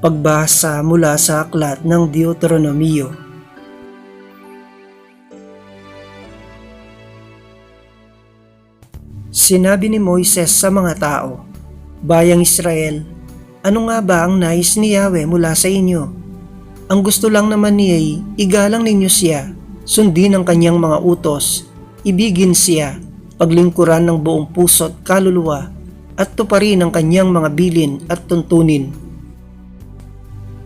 Pagbasa mula sa aklat ng Deuteronomio. Sinabi ni Moises sa mga tao, Bayang Israel, ano nga ba ang nais ni Yahweh mula sa inyo? Ang gusto lang naman niya ay igalang ninyo siya, sundin ang kanyang mga utos, ibigin siya, paglingkuran ng buong puso't kaluluwa, at tuparin ang kanyang mga bilin at tuntunin.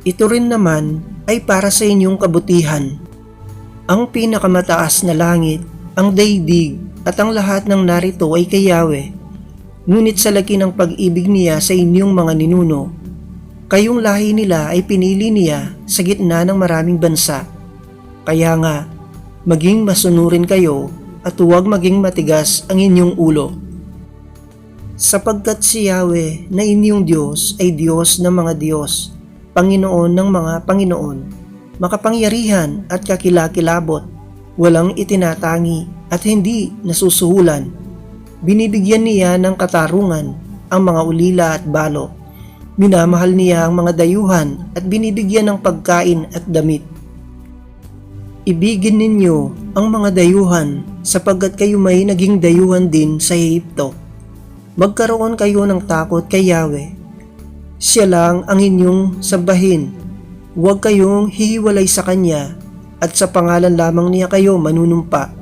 Ito rin naman ay para sa inyong kabutihan. Ang pinakamataas na langit, ang daigdig at ang lahat ng narito ay kay Yahweh. Ngunit sa laki ng pag-ibig niya sa inyong mga ninuno, kayong lahi nila ay pinili niya sa gitna ng maraming bansa. Kaya nga, maging masunurin kayo at huwag maging matigas ang inyong ulo. Sapagkat si Yahweh na inyong Diyos ay Diyos ng mga Diyos, Panginoon ng mga Panginoon, makapangyarihan at kakilakilabot, walang itinatangi at hindi nasusuhulan. Binibigyan niya ng katarungan ang mga ulila at balo. Minamahal niya ang mga dayuhan at binibigyan ng pagkain at damit. Ibigin ninyo ang mga dayuhan sapagkat kayo may naging dayuhan din sa Ehipto. Magkaroon kayo ng takot kay Yahweh. Siya lang ang inyong sambahin. Huwag kayong hihiwalay sa Kanya at sa pangalan lamang niya kayo manunumpa.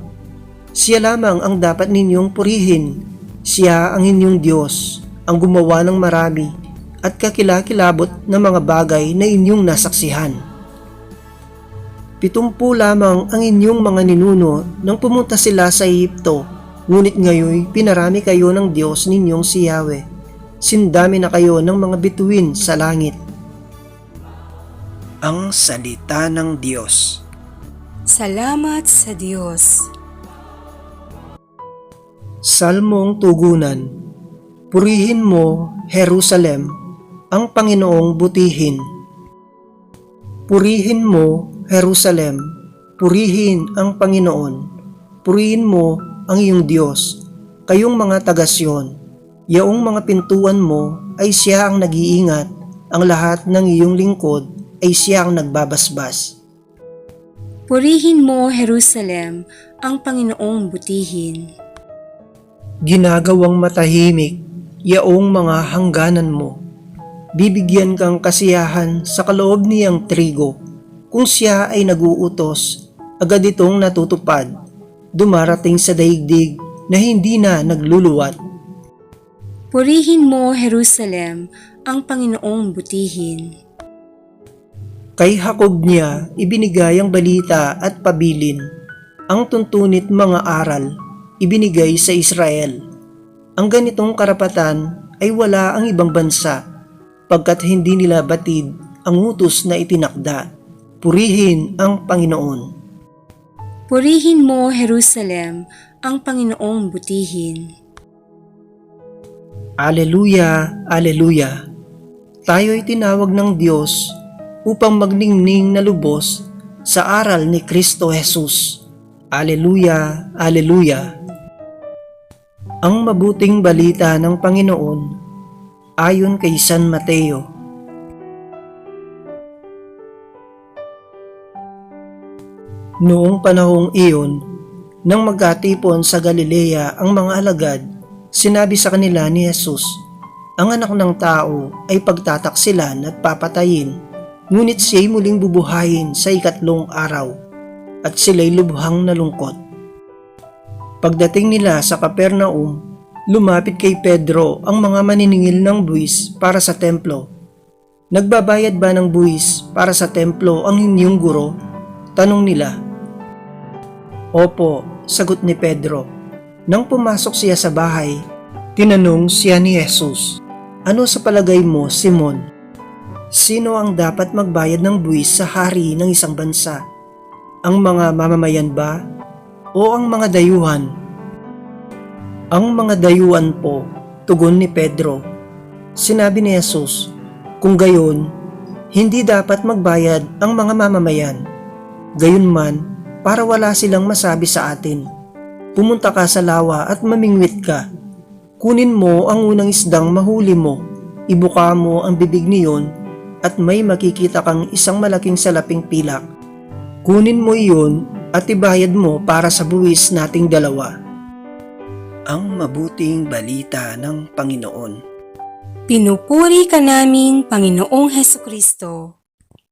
Siya lamang ang dapat ninyong purihin. Siya ang inyong Diyos, ang gumawa ng marami at kakilakilabot ng mga bagay na inyong nasaksihan. Pitumpu lamang ang inyong mga ninuno nang pumunta sila sa Ehipto, ngunit ngayon pinarami kayo ng Diyos ninyong si Yahweh. Sindami na kayo ng mga bituin sa langit. Ang Salita ng Diyos Salamat sa Diyos. Salmong Tugunan Purihin mo, Jerusalem, ang Panginoong butihin. Purihin mo, Jerusalem, purihin ang Panginoon. Purihin mo ang iyong Diyos, kayong mga tagasyon. Yaong mga pintuan mo ay siya ang nag-iingat, ang lahat ng iyong lingkod ay siya ang nagbabasbas. Purihin mo, Jerusalem, ang Panginoong butihin. ginagawang matahimik yaong mga hangganan mo. Bibigyan kang kasiyahan sa kaloob niyang trigo. Kung siya ay naguutos, agad itong natutupad. Dumarating sa daigdig na hindi na nagluluwat. Purihin mo, Jerusalem, ang Panginoong butihin. Kay Hakob niya ibinigay ang balita at pabilin. Ang tuntunit mga aral ibinigay sa Israel. Ang ganitong karapatan ay wala ang ibang bansa pagkat hindi nila batid ang utos na itinakda. Purihin ang Panginoon. Purihin mo, Jerusalem, ang Panginoong butihin. Aleluya, Aleluya. Tayo'y tinawag ng Diyos upang magningning na lubos sa aral ni Kristo Jesus. Aleluya, Aleluya. Ang mabuting balita ng Panginoon ayon kay San Mateo. Noong panahong iyon, nang magkatipon sa Galilea ang mga alagad, sinabi sa kanila ni Jesus, ang anak ng tao ay pagtataksilan at papatayin, ngunit siya'y muling bubuhayin sa ikatlong araw, at sila'y lubhang nalungkot. Pagdating nila sa Kapernaum, lumapit kay Pedro ang mga maniningil ng buwis para sa templo. Nagbabayad ba ng buwis para sa templo ang inyong guro? Tanong nila. Opo, sagot ni Pedro. Nang pumasok siya sa bahay, tinanong siya ni Jesus, Ano sa palagay mo, Simon? Sino ang dapat magbayad ng buwis sa hari ng isang bansa? Ang mga mamamayan ba? O ang mga dayuhan? Ang mga dayuhan po, tugon ni Pedro. Sinabi ni Jesus, kung gayon, hindi dapat magbayad ang mga mamamayan. Gayunman, para wala silang masabi sa atin. Pumunta ka sa lawa at mamingwit ka. Kunin mo ang unang isdang mahuli mo, ibuka mo ang bibig niyon at may makikita kang isang malaking salaping pilak. Kunin mo iyon at ibayad mo para sa buwis nating dalawa. Ang mabuting balita ng Panginoon. Pinupuri ka namin, Panginoong Heso Kristo.